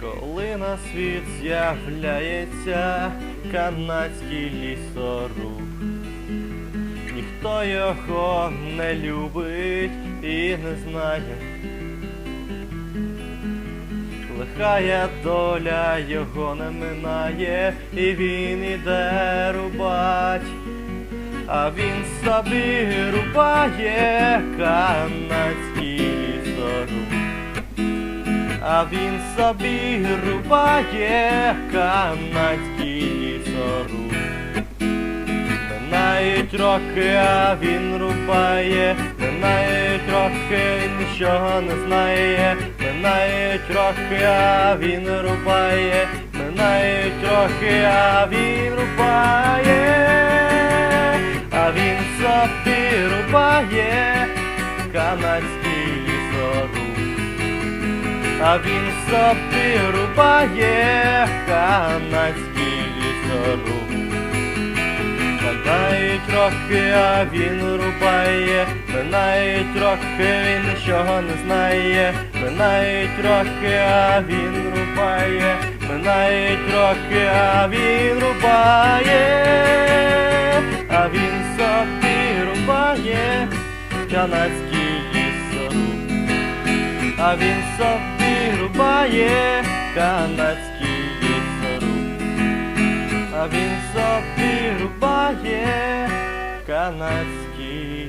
Коли на світ з'являється канадський лісоруб, ніхто його не любить і не знає. Лихая доля його не минає, і він іде рубать, а він собі рубає канадський лісоруб. А він собі рубає канадський лісоруб. Роки, а він рубає, минають роки, нічого не знає, минають роки, а він рубає, минають роки, а він рубає, а він собі рубає канадський лісоруб. А він собі рубає канадський лісоруб. Минають роки, а він рубає, минають роки, він нічого не знає, минають роки, а він рубає, минають роки, а він рубає, а він собі рубає. Канадський лісоруб. А він собі рубає. Канадський лісоруб. А він собі рубає канадський